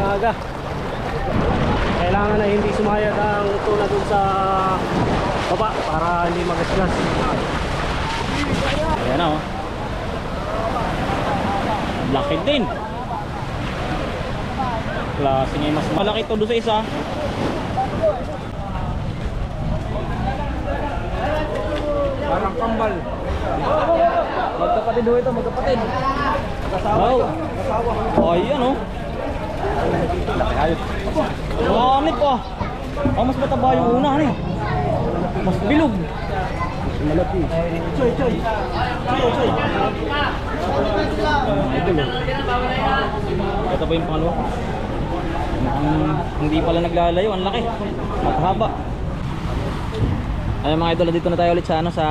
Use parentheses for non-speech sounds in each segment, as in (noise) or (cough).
napakaaga. Kailangan na hindi sumayad ang tuna dun sa baba para hindi magasgas. Ayan na oh. Laki din. Klase nga mas malaki to doon sa isa. Parang kambal. Magkapatid ho ito, magkapatid. Wow. Oh, ayan oh. Laki ayos. Lanit pa. Oh, mas mataba yung una ano. Mas bilog. Malaki. Choy, choy. Choy, choy. Ito mo. Ito pa yung pangalawa. Mukhang hindi pala naglalayo, ang laki. At haba. Ayun mga idol, dito na tayo ulit sa ano sa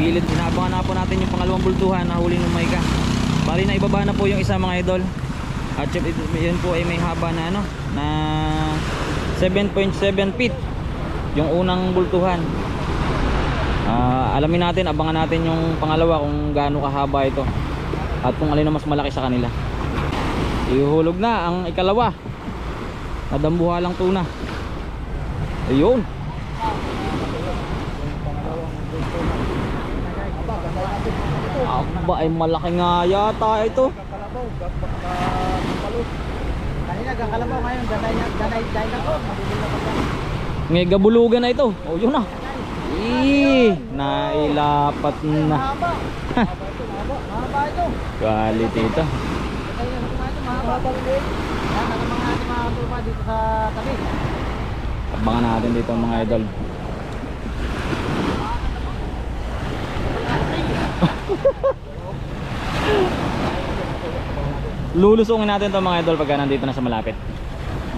gilid. Inaabangan na po natin yung pangalawang bultuhan na huli ng Maika. Bali na ibaba na po yung isa mga idol. At yun, po ay may haba na ano na 7.7 feet yung unang bultuhan. Ah, alamin natin, abangan natin yung pangalawa kung gaano kahaba ito at kung alin na mas malaki sa kanila. Ihuhulog na ang ikalawa. Nadambuhalang tuna. Ayun. Aba ay malaki nga yata ito. Kanina kakalabaw ngayon, danay na, danay, danay na ko. May gabulugan na ito. Oh, yun na. Ih, nailapat na. Quality ito. Abangan natin dito mga idol. (laughs) Lulusungin natin to mga idol pagka nandito na sa malapit.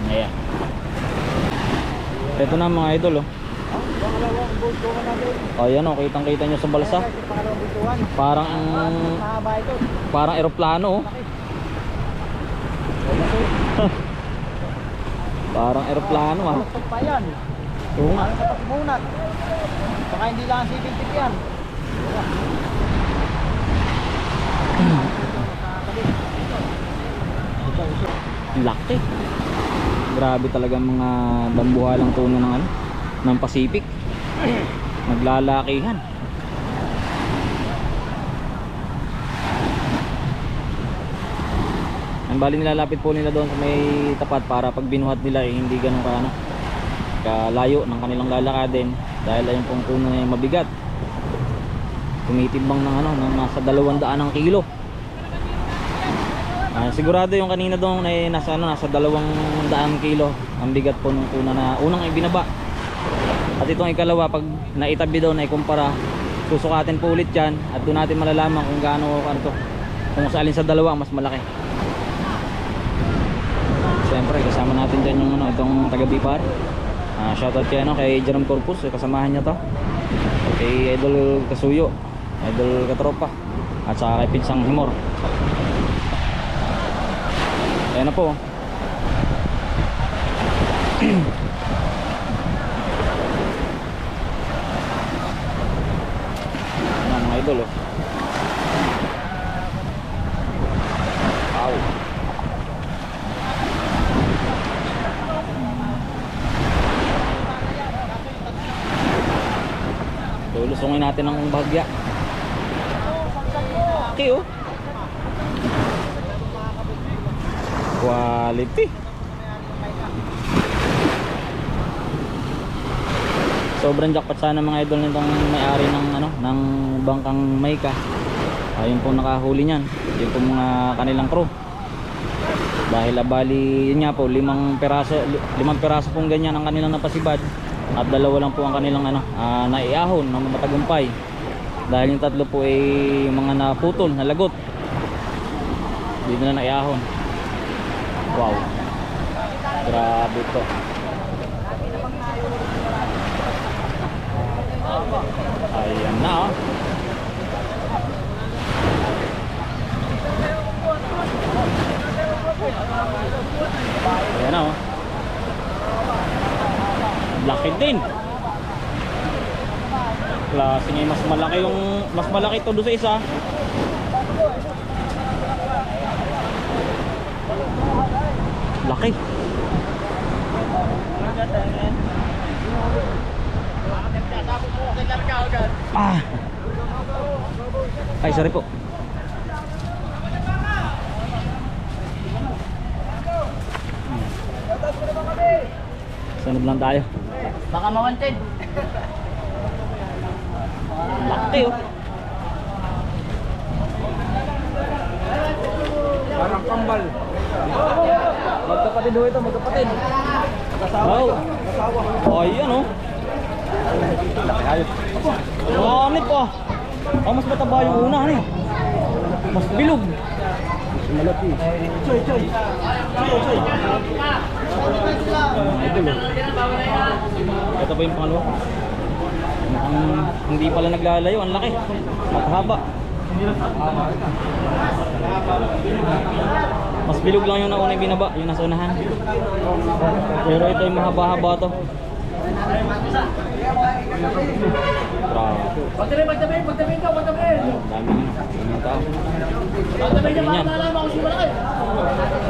Ayan. Ito na mga idol oh. Oh, yan oh, kitang-kita nyo sa balsa. Parang parang eroplano oh. (laughs) Parang eroplano ah. Oo nga. Baka hindi lang ang sipit yan. Laki. Grabe talaga mga dambuhalang tuno ng ano, ng Pacific. Naglalakihan. Ang bali nilalapit po nila doon sa may tapat para pag binuhat nila eh, hindi ganun ka ano, kalayo ng kanilang lalakadin dahil ayun pong tuno na mabigat. Tumitimbang ng ano, ng nasa 200 ng kilo. Ah, sigurado yung kanina doon ay nasa ano nasa 200 kilo ang bigat po nung tuna na unang ibinaba. At itong ikalawa pag naitabi doon ay kumpara susukatin po ulit yan at doon natin malalaman kung gaano ano to kung sa alin sa dalawa mas malaki. Siyempre kasama natin dyan yung ano itong taga Bipar. Ah, shoutout kay ano kay Jerome Corpus, eh, kasamahan niya to. Kay Idol Kasuyo, Idol Katropa at saka kay Pinsang Himor. Ayan na po. Ayan mga idol oh. Lulusungin natin ang bahagya. Okay oh. Quality. Sobrang jackpot sana mga idol nitong may-ari ng ano ng bangkang Maika. Ayun po nakahuli niyan. Yung po mga kanilang crew. Dahil abali yun nga po limang peraso li- limang peraso pong ganyan ang kanilang napasibad at dalawa lang po ang kanilang ano ah, naiahon ng matagumpay. Dahil yung tatlo po ay mga naputol, nalagot. Dito na naiahon. Wow. Grabe to. Ayan na oh. Ayan oh. Laki din. Klase nga mas malaki yung mas malaki to doon sa isa. Laki. Ah. Ay, sorry po. Sunod lang tayo. Baka mawanted. Laki oh. Parang kambal. Magkapatid ho ito, magkapatid. Wow. Oh, ayan oh. Lanit pa. Oh, mas mataba yung una, ano eh. Mas bilog. Malaki. Choy, choy. Choy, choy. Ito ba yung pangalawa? Mukhang hindi pala naglalayo, ang laki. Maghaba. Mas bilog lang yung nauna yung binaba, yung nasa unahan. Pero ito yung mahaba-haba to. Grabe. Pagtabi, pagtabi, pagtabi ka, pagtabi. Dami ano, daming tao. Pagtabi niya, baka nalaman ko si Malaki.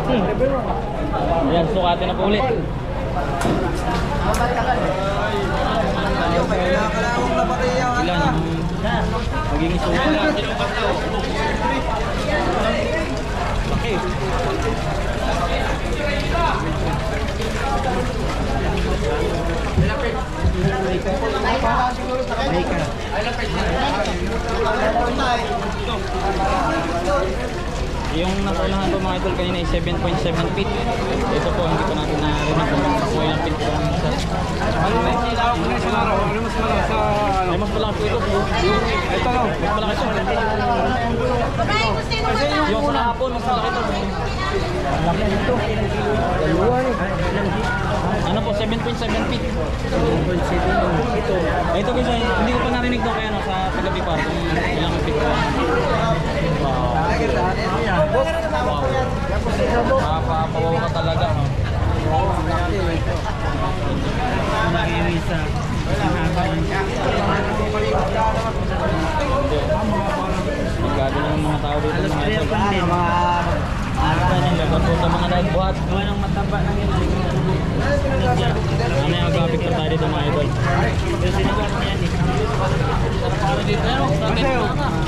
Hmm. Ayan, sukatin na po ulit. Ilan ang magiging sukat? Laki. Yung nasa unahan po mga idol kanina ay 7.7 feet. Ito po hindi pa natin narinig kung so ilang feet po ang isa. Ano na Ano mas malaro? Ano mas malaro sa ano? Ay mas malaki po ito. Ito no. Mas malaki ito. Yung sa hapon mas malaki ito. Dalawa eh. Ano po 7.7 feet. Ay, ito guys, ay, hindi ko pa narinig daw kaya no, sa tagabi pa kung ilang feet po. Wow. Wow. Mapapawaw ka talaga. No? Hindi. Magagano ng mga tao dito mga idol. Laban po sa mga nagbuhat. ng mataba ng Ano yung graphic pa tayo dito mga idol. Masaya.